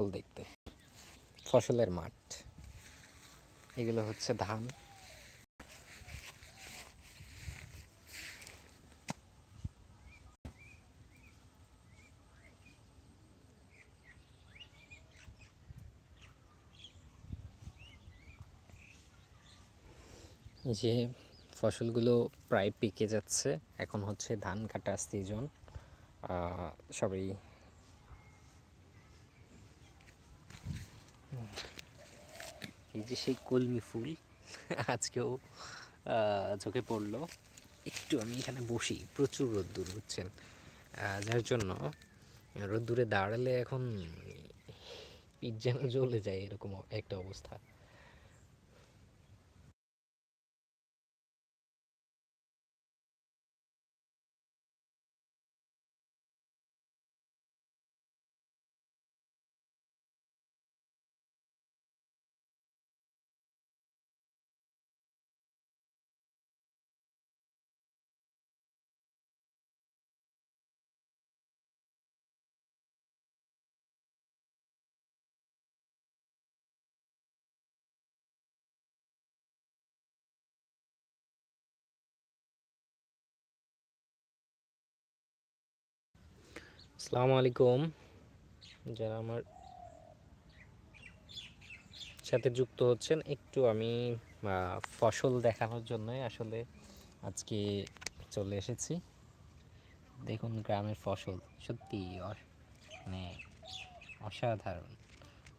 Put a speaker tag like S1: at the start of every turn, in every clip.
S1: ফসল দেখতে। ফসলের মাঠ। এগুলো হচ্ছে ধান। যে ফসলগুলো প্রায় পেকে যাচ্ছে। এখন হচ্ছে ধান কাটা সিজন সবাই এই যে সেই কলমি ফুল আজকেও চোখে পড়ল। একটু আমি এখানে বসি, প্রচুর রোদ্দুর হচ্ছেন যার জন্য রোদ্দুরে দাঁড়ালে এখন পিজ্জা জ্বলে যায় এরকম একটা অবস্থা। আসসালামু আলাইকুম। যারা আমার সাথে যুক্ত হচ্ছেন, একটু আমি ফসল দেখানোর জন্যই আসলে আজকে চলে এসেছি। দেখুন গ্রামের ফসল, সত্যি মানে অসাধারণ।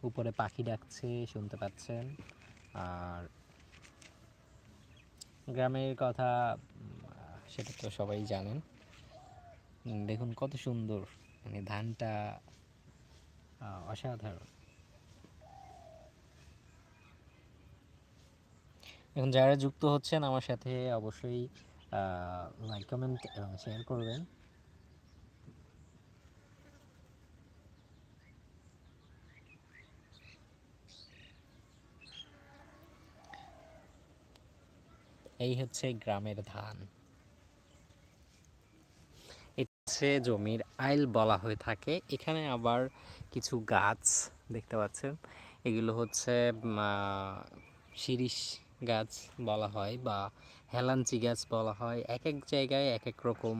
S1: উপরে পাখি ডাকছে, শুনতে পাচ্ছেন। আর গ্রামের কথা সেটা তো সবাই জানেন। দেখুন কত সুন্দর। মানে ধানটা অসাধারণ। এখন যারা যুক্ত হচ্ছেন, আমার সাথে অবশ্যই লাইক কমেন্ট এবং শেয়ার করবেন। এই হচ্ছে গ্রামের ধান। এটা হচ্ছে জমির আইল বলা হয়ে থাকে। এখানে আবার কিছু গাছ দেখতে পাচ্ছেন। এগুলো হচ্ছে শিরীষ গাছ বলা হয় বা হেলাঞ্চি গাছ বলা হয়। এক এক জায়গায় এক এক রকম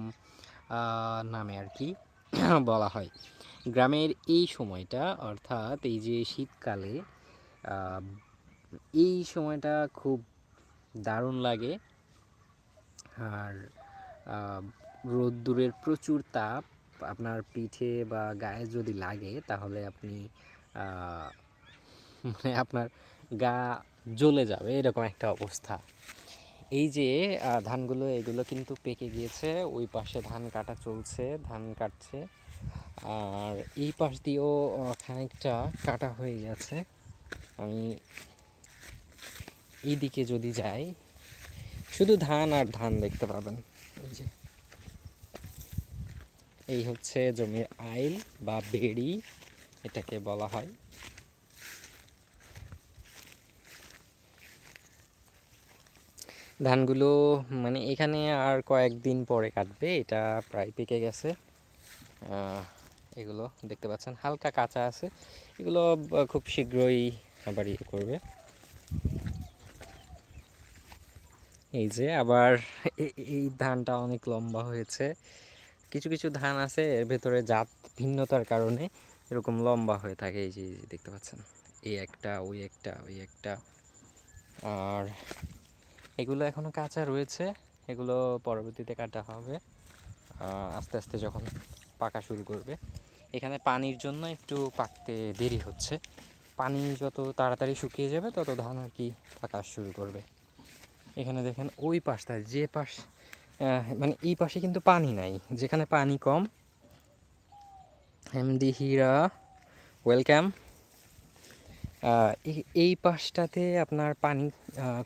S1: নামে আর কি বলা হয়। গ্রামের এই সময়টা, অর্থাৎ এই যে শীতকালে এই সময়টা খুব দারুণ লাগে। আর রোদ্দুরের প্রচুর তাপ আপনার পিঠে বা গায়ে যদি লাগে, তাহলে আপনি মানে আপনার গা জ্বলে যাবে, এরকম একটা অবস্থা। এই যে ধানগুলো, এগুলো কিন্তু পেকে গিয়েছে, ওই পাশে ধান কাটা চলছে, ধান কাটছে। আর এই পাশ দিয়েও খানিকটা কাটা হয়ে গেছে। আমি এইদিকে যদি যাই, শুধু ধান আর ধান দেখতে পাবেন। এই যে। এই হচ্ছে জমির আইল বা বেড়ি, এটাকে বলা হয়। ধানগুলো মানে এখানে আর কয়েকদিন পরে কাটবে, এটা প্রায় পেকে গেছে। এগুলো দেখতে পাচ্ছেন, হালকা কাঁচা আছে। এগুলো খুব শীঘ্রই আবার ইয়ে করবে। এই যে আবার এই ধানটা অনেক লম্বা হয়েছে। কিছু কিছু ধান আছে, এর ভেতরে জাত ভিন্নতার কারণে এরকম লম্বা হয়ে থাকে। এই যে দেখতে পাচ্ছেন? এই একটা, ওই একটা ওই একটা। আর এগুলো এখনও কাঁচা রয়েছে। এগুলো পরবর্তীতে কাটা হবে। আস্তে আস্তে যখন পাকা শুরু করবে। এখানে পানির জন্য একটু পাকতে দেরি হচ্ছে। পানি যত তাড়াতাড়ি শুকিয়ে যাবে, তত ধান আর কি পাকা শুরু করবে। এখানে দেখেন, ওই পাশটা যে পাশ মানে এই পাশে কিন্তু পানি নাই, যেখানে পানি কম। এমডি হীরা, ওয়েলকাম। এই পাশটাতে আপনার পানি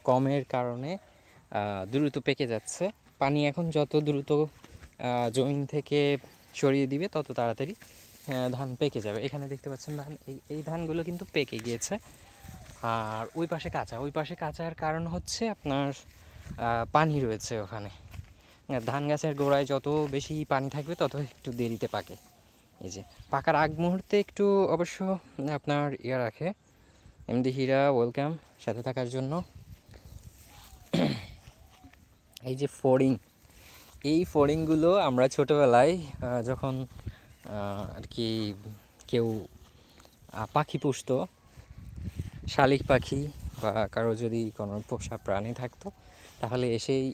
S1: কমের কারণে দ্রুত পেকে যাচ্ছে। পানি এখন যত দ্রুত জমিন থেকে সরিয়ে দিবে, তত তাড়াতাড়ি ধান পেকে যাবে। এখানে দেখতে পাচ্ছেন ধান, এই ধানগুলো কিন্তু পেকে গিয়েছে। আর ওই পাশে কাঁচা, ওই পাশে কাঁচার কারণ হচ্ছে আপনার পানি রয়েছে ওখানে। ধান গাছের গোড়ায় যত বেশি পানি থাকবে তত একটু দেরিতে পাকে। এই যে, পাকার আগ মুহূর্তে একটু অবশ্য আপনার ইয়ে রাখে। এমডি হীরা, ওয়েলকাম, সাথে থাকার জন্য। এই যে ফড়িং এই ফড়িংগুলো আমরা ছোটোবেলায় যখন আর কি কেউ পাখি পুষত, শালিক পাখি বা কারও যদি কোনো পোষা প্রাণী থাকতো, তাহলে এসেই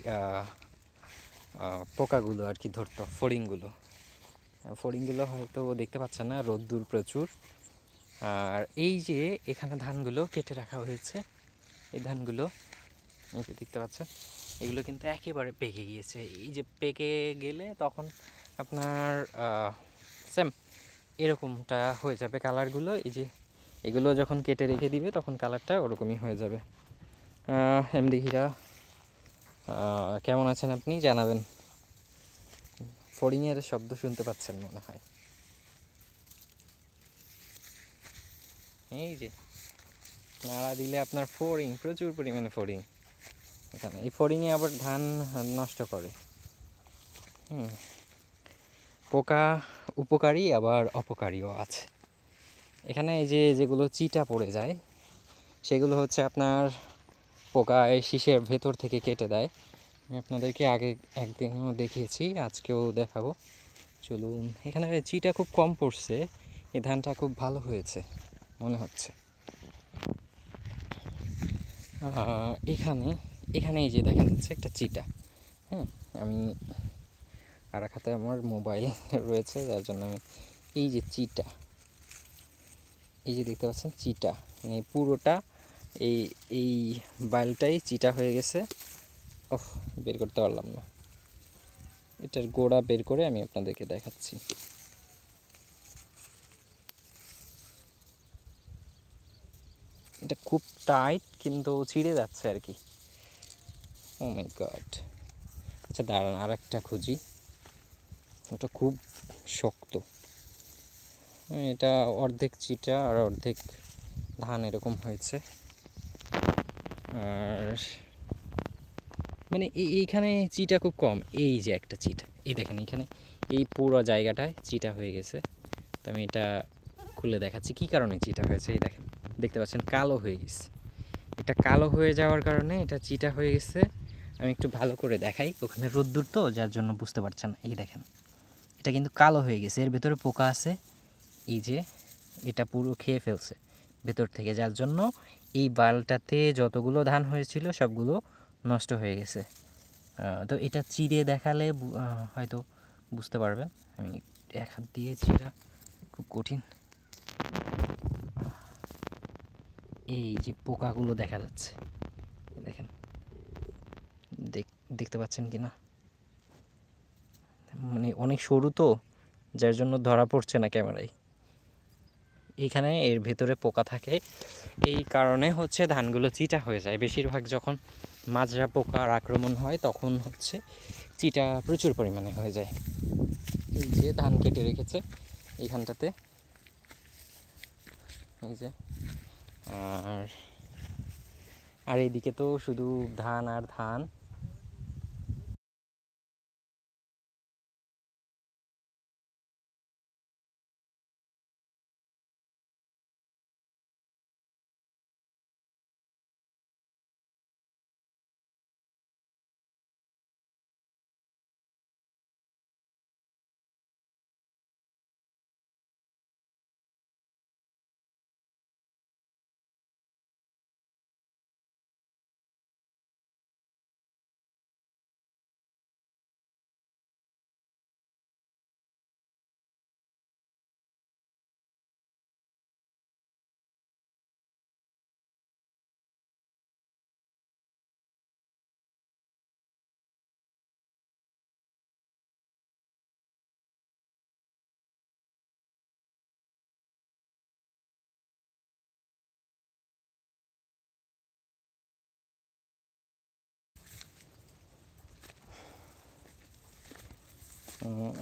S1: পোকাগুলো আর কি ধরতো। ফড়িংগুলো। ফড়িংগুলো হয়তো দেখতে পাচ্ছেন না, রোদ্দুর প্রচুর। আর এই যে এখানে ধানগুলো কেটে রাখা হয়েছে, এই ধানগুলো দেখতে পাচ্ছেন, এগুলো কিন্তু একেবারে পেকে গিয়েছে। এই যে পেকে গেলে তখন আপনার সেম এরকমটা হয়ে যাবে কালারগুলো। এই যে এগুলো যখন কেটে রেখে দিবে, তখন কালারটা ওরকমই হয়ে যাবে। এমডি হীরা কেমন আছেন আপনি? জানাবেন। ফড়িংয়ের শব্দ শুনতে পাচ্ছেন মনে হয়। এই যে, নাড়া দিলে আপনার ফড়িং, প্রচুর পরিমাণে ফড়িং। এখানে, এই ফড়িংয়ে আবার ধান নষ্ট করে। হুম। পোকা উপকারী, আবার অপকারীও আছে। এখানে এই যে, যেগুলো চিটা পড়ে যায়, সেগুলো হচ্ছে আপনার পোকা এই শীষের ভেতর থেকে কেটে দেয়। আমি আপনাদেরকে আগে একদিনও দেখিয়েছি, আজকেও দেখাবো। চলুন, এখানে চিটা খুব কম পড়ছে, এই ধানটা খুব ভালো হয়েছে, মনে হচ্ছে। এখানে এখানে এই যে দেখেন হচ্ছে একটা চিটা হ্যাঁ? আমি আর এক আমার মোবাইল রয়েছে, যার জন্য আমি এই যে চিটা, এই যে দেখতে পাচ্ছেন চিটা মানে পুরোটা এই এই বাইলটাই চিটা হয়ে গেছে। ওহ, বের করতে পারলাম না। এটার গোড়া বের করে আমি আপনাদেরকে দেখাচ্ছি। এটা খুব টাইট কিন্তু ছিঁড়ে যাচ্ছে আর কি। ও মাই গড আচ্ছা দাঁড়ান আর একটা খুঁজি। ওটা খুব শক্ত। এটা অর্ধেক চিটা আর অর্ধেক ধান এরকম হয়েছে। আর মানে এই- এইখানে চিটা খুব কম। এই যে একটা চিটা, এই দেখেন এখানে এই পুরো জায়গাটায় চিটা হয়ে গেছে। তো আমি এটা খুলে দেখাচ্ছি, কি কারণে চিটা হয়েছে, এই দেখেন, দেখতে পাচ্ছেন, কালো হয়ে গেছে। এটা কালো হয়ে যাওয়ার কারণে এটা চিটা হয়ে গেছে। আমি একটু ভালো করে দেখাই, ওখানে রোদ্দুর তো, যার জন্য বুঝতে পারছেন। এই দেখেন, এটা কিন্তু কালো হয়ে গেছে, এর ভেতরে পোকা আছে। এই যে, এটা পুরো খেয়ে ফেলছে। ভেতর থেকে, যার জন্য এই বালটাতে যতগুলো ধান হয়েছিল সবগুলো নষ্ট হয়ে গেছে। তো এটা চিড়ে দেখালে হয়তো বুঝতে পারবেন। আমি এক হাত দিয়ে চিরা খুব কঠিন। এই যে পোকাগুলো দেখা যাচ্ছে, দেখেন। দেখ- দেখতে পাচ্ছেন কি না? মানে অনেক সরু তো, যার জন্য ধরা পড়ছে না ক্যামেরায়। এইখানে এর ভেতরে পোকা থাকে। এই কারণে হচ্ছে ধানগুলো চিটা হয়ে যায়। বেশিরভাগ যখন মাজরা পোকার আক্রমণ হয়, তখন হচ্ছে চিটা প্রচুর পরিমাণে হয়ে যায়। এই যে ধান কেটে রেখেছে এইখানটাতে। এই যে, আর আর এইদিকে তো শুধু ধান আর ধান।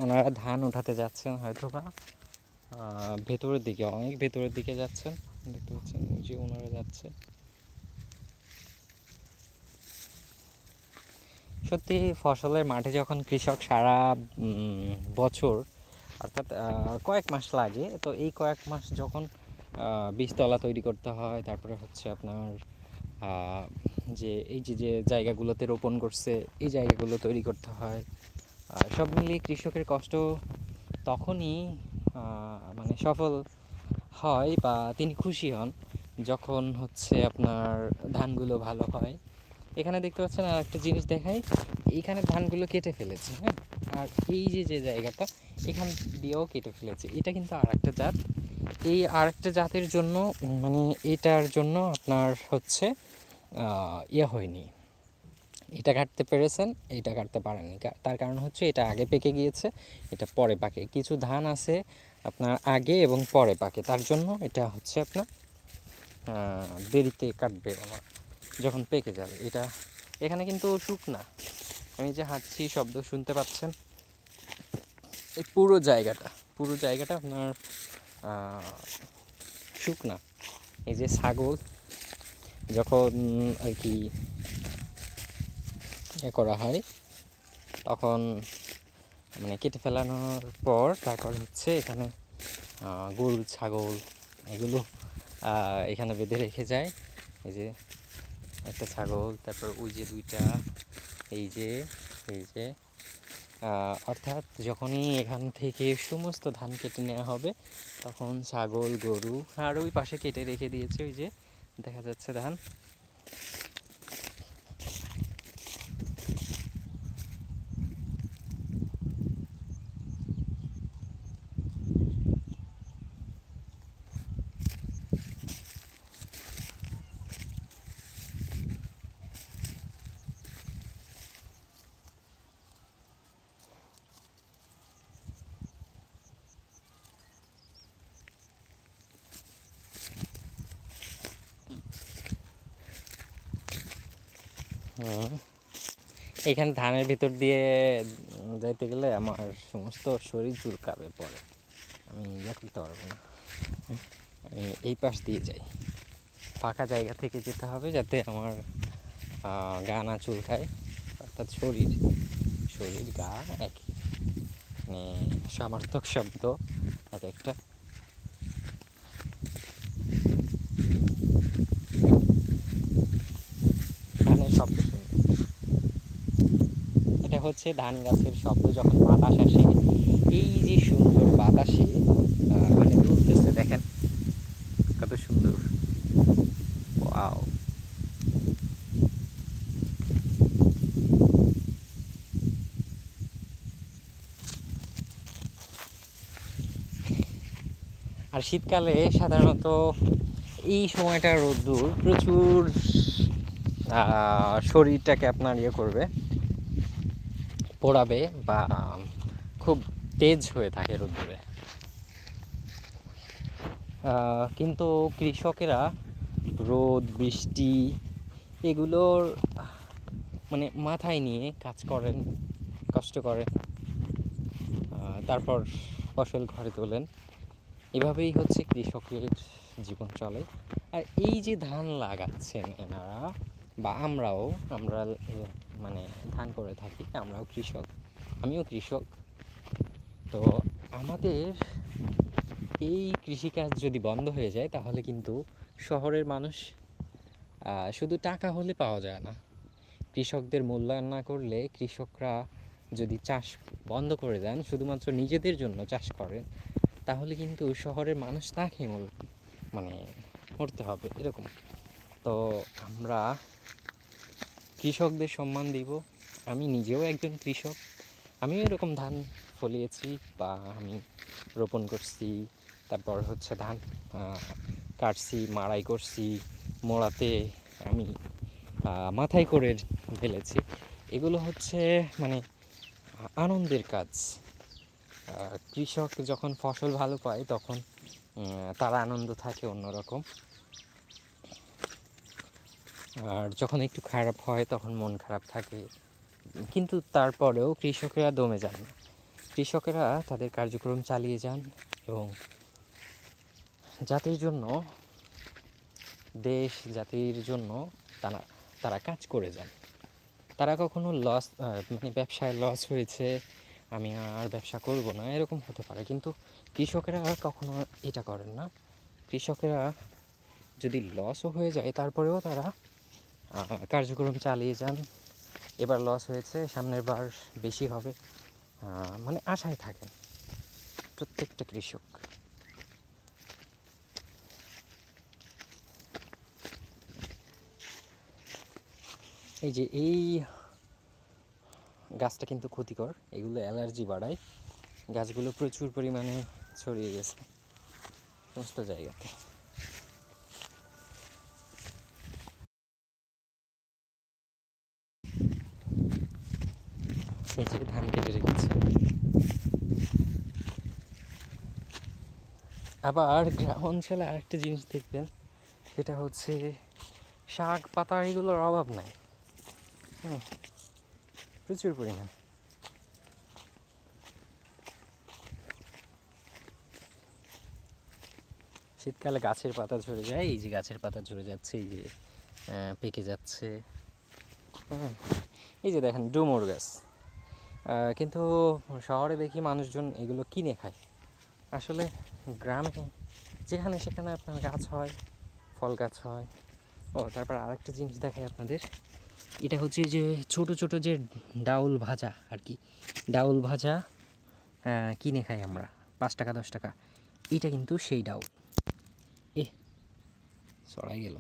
S1: ওনারা ধান উঠাতে যাচ্ছেন হয়তো বা ভেতরের দিকে, অনেক ভেতরের দিকে যাচ্ছেন। দেখতে পাচ্ছেন যে ওনারা যাচ্ছে। সত্যি ফসলের মাঠে যখন কৃষক সারা বছর, অর্থাৎ কয়েক মাস লাগে, তো এই কয়েক মাস যখন বীজতলা তৈরি করতে হয়, তারপরে হচ্ছে আপনার যে এই যে যে জায়গাগুলোতে রোপণ করছে, এই জায়গাগুলো তৈরি করতে হয়। সব মিলিয়ে কৃষকের কষ্ট তখনই মানে সফল হয় বা তিনি খুশি হন যখন হচ্ছে আপনার ধানগুলো ভালো হয়। এখানে দেখতে পাচ্ছেন আর একটা জিনিস দেখাই, এইখানে ধানগুলো কেটে ফেলেছে হ্যাঁ? আর এই যে যে জায়গাটা, এখান দিয়েও কেটে ফেলেছে। এটা কিন্তু আর একটা জাত। এই আর একটা জাতের জন্য মানে এটার জন্য আপনার হচ্ছে ইয়ে হয়নি। এটা কাটতে পেরেছেন এটা কাটতে পারেননি। তার কারণ হচ্ছে এটা আগে পেকে গিয়েছে, এটা পরে পাকে। কিছু ধান আছে আপনার আগে এবং পরে পাকে। তার জন্য এটা হচ্ছে আপনার দেরিতে কাটবে আমার যখন পেকে যাবে। এটা এখানে কিন্তু শুকনা আমি যে হাঁটছি শব্দ শুনতে পাচ্ছেন, এই পুরো জায়গাটা পুরো জায়গাটা আপনার শুকনা এই যে ছাগল, যখন আর কি এ করা হয়। তখন মানে কেটে ফেলানোর পর তারপর হচ্ছে এখানে গরু ছাগল এগুলো এখানে বেঁধে রেখে যায়। এই যে একটা ছাগল, তারপর ওই যে দুইটা, এই যে এই যে অর্থাৎ যখনই এখান থেকে সমস্ত ধান কেটে নেওয়া হবে, তখন ছাগল, গরু আর ওই পাশে কেটে রেখে দিয়েছে ওই যে, দেখা যাচ্ছে ধান। এখানে ধানের ভিতর দিয়ে যাইতে গেলে আমার সমস্ত শরীর চুলকাবে পরে। আমি ইয়ে করতে পারব না। আমি এই পাশ দিয়ে যাই। ফাঁকা জায়গা থেকে যেতে হবে যাতে আমার গা না চুলকায়। অর্থাৎ শরীর শরীর গা একই। মানে সমার্থক শব্দ এক একটা ধানের শব্দ শুনবে এটা হচ্ছে ধান গাছের শব্দ যখন বাতাস আসে, এই যে সুন্দর বাতাসে মানে দুলতেছে, দেখেন, কত সুন্দর। ওয়াও। আর শীতকালে সাধারণত এই সময়টা রোদ্দুর প্রচুর শরীরটাকে আপনার ইয়ে করবে। পোড়াবে বা খুব তেজ হয়ে থাকে রোদ্দুরে। কিন্তু কৃষকেরা রোদ বৃষ্টি এগুলোর মানে মাথায় নিয়ে কাজ করেন কষ্ট আহ, তারপর ফসল ঘরে তোলেন। এভাবেই হচ্ছে কৃষকের জীবন চলে। আর এই যে ধান লাগাচ্ছেন এনারা বা আমরাও আমরা মানে ধান করে থাকি আমরাও কৃষক, আমিও কৃষক। তো আমাদের এই কৃষিকাজ যদি বন্ধ হয়ে যায়, তাহলে কিন্তু শহরের মানুষ শুধু টাকা হলে পাওয়া যায় না। কৃষকদের মূল্যায়ন না করলে কৃষকরা যদি চাষ বন্ধ করে দেন, শুধুমাত্র নিজেদের জন্য চাষ করেন, তাহলে কিন্তু শহরের মানুষ না খেয়ে মানে মরতে হবে, এরকম। তো আমরা কৃষকদের সম্মান দিব। আমি নিজেও একজন কৃষক। আমিও এরকম ধান ফলিয়েছি বা আমি রোপণ করছি। তারপর হচ্ছে ধান কাটছি, মাড়াই করছি, মোড়াতে আমি মাথায় করে ফেলেছি। এগুলো হচ্ছে মানে আনন্দের কাজ। কৃষক যখন ফসল ভালো পায় তখন তার আনন্দ থাকে অন্যরকম। আর যখন একটু খারাপ হয় তখন মন খারাপ থাকে। কিন্তু তারপরেও কৃষকেরা দমে যান। না কৃষকেরা তাদের কার্যক্রম চালিয়ে যান এবং জাতির জন্য, দেশ জাতির জন্য তারা তারা কাজ করে যান। তারা কখনো লস মানে ব্যবসায় লস হয়েছে, আমি আর ব্যবসা করব না, এরকম হতে পারে। কিন্তু কৃষকেরা কখনো এটা করেন না। কৃষকেরা যদি লসও হয়ে যায়, তারপরেও তারা কার্যক্রম চালিয়ে যান। এবার লস হয়েছে, সামনের বার বেশি হবে। মানে আশায় থাকেন প্রত্যেকটা কৃষক। এই যে এই গাছটা কিন্তু ক্ষতিকর, এগুলো অ্যালার্জি বাড়ায়। গাছগুলো প্রচুর পরিমাণে ছড়িয়ে গেছে, সমস্ত জায়গাতে। এই যে ধান কেটে রেখেছে। আবার গ্রাম অঞ্চলে আরেকটা জিনিস দেখবেন, সেটা হচ্ছে শাক পাতা এগুলোর অভাব নাই। হুম, প্রচুর পরিমাণ। শীতকালে গাছের পাতা ঝরে যায়, এই যে গাছের পাতা ঝরে যাচ্ছে, এই যে পেকে যাচ্ছে। হুম, এই যে দেখেন ডুমুর গাছ। কিন্তু শহরে দেখি মানুষজন এগুলো কিনে খায়। আসলে গ্রামে যেখানে সেখানে আপনার গাছ হয়, ফল গাছ হয়। ও, তারপর আরেকটা জিনিস দেখাই আপনাদের। এটা হচ্ছে যে ছোট ছোট যে ডাউল ভাজা আর কি। ডাউল ভাজা কিনে খাই আমরা। পাঁচ টাকা, দশ টাকা। এটা কিন্তু সেই ডাউল। এ সরাই গেল।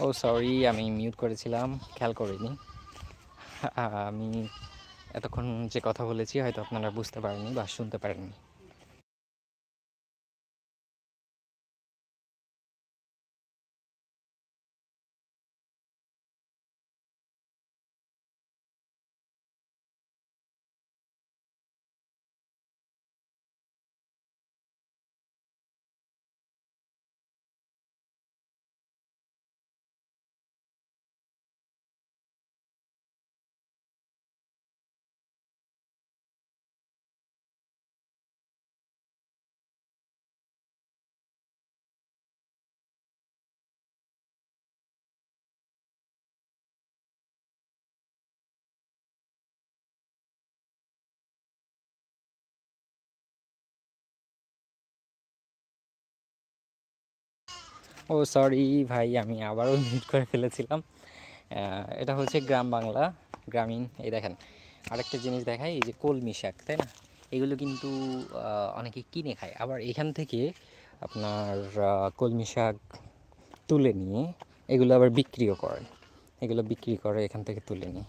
S1: ও সরি আমি মিউট করেছিলাম, খেয়াল করিনি। আমি এতক্ষণ যে কথা বলেছি, হয়তো আপনারা বুঝতে পারেননি বা শুনতে পারেননি। ও সরি ভাই, আমি আবারও মিউট করে ফেলেছিলাম। এটা হচ্ছে গ্রাম বাংলা, গ্রামীণ, এই দেখেন, আরেকটা জিনিস দেখায় এই যে কলমি শাক, তাই না? এগুলো কিন্তু অনেকে কিনে খায়। আবার এখান থেকে আপনার কলমি শাক তুলে নিয়ে এগুলো আবার বিক্রিও করে এগুলো বিক্রি করে এখান থেকে তুলে নিয়ে।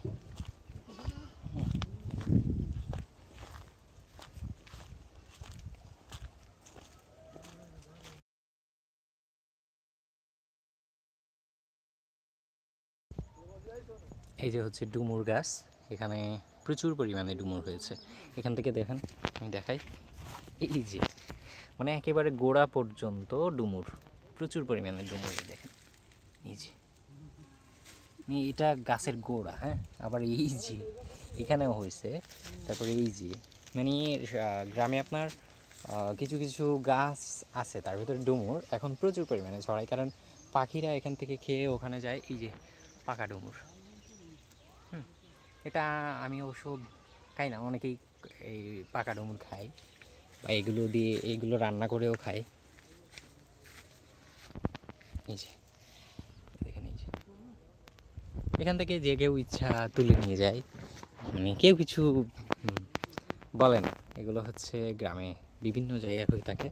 S1: এই যে হচ্ছে ডুমুর গাছ, এখানে প্রচুর পরিমাণে ডুমুর হয়েছে। এখান থেকে দেখেন, আমি দেখাই। এই যে মানে একেবারে গোড়া পর্যন্ত ডুমুর, প্রচুর পরিমাণে ডুমুর দেখেন। এই যে মানে এটা গাছের গোড়া হ্যাঁ? আবার এই যে, এখানেও হয়েছে। তারপরে এই যে মানে গ্রামে আপনার কিছু কিছু গাছ আছে, তার ভিতরে ডুমুর, এখন প্রচুর পরিমাণে ছড়ায় কারণ পাখিরা এখান থেকে খেয়ে ওখানে যায়, এই যে, পাকা ডুমুর। এটা আমি অবশ্য খাই না অনেকেই এই পাকা ডুমুর খায় বা এগুলো দিয়ে এগুলো রান্না করেও খায়। এখান থেকে যে কেউ ইচ্ছা তুলে নিয়ে যায় মানে কেউ কিছু হুম, বলে না। এগুলো হচ্ছে গ্রামে বিভিন্ন জায়গায় হয়ে থাকে।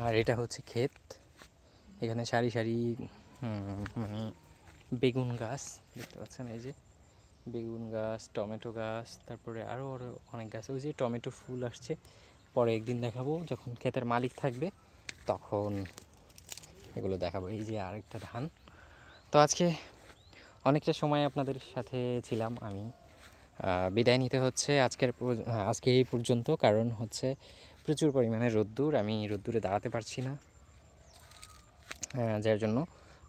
S1: আর এটা হচ্ছে ক্ষেত। এখানে সারি সারি মানে বেগুন গাছ, দেখতে পাচ্ছেন এই যে। বেগুন গাছ, টমেটো গাছ, তারপরে আরও আরও অনেক গাছ। ওই যে টমেটো ফুল আসছে, পরে একদিন দেখাবো, যখন ক্ষেতের মালিক থাকবে, তখন এগুলো দেখাবো। এই যে আরেকটা ধান। তো আজকে অনেকটা সময় আপনাদের সাথে ছিলাম আমি। বিদায় নিতে হচ্ছে আজকের আজকে এই পর্যন্ত, কারণ হচ্ছে প্রচুর পরিমাণে রোদ্দুর। আমি রোদ্দুরে দাঁড়াতে পারছি না। যার জন্য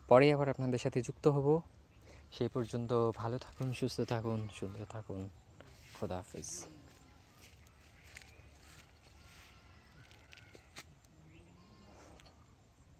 S1: পরে আবার আপনাদের সাথে যুক্ত হব। সেই পর্যন্ত ভালো থাকুন, সুস্থ থাকুন, সুন্দর থাকুন। খোদা হাফিজ।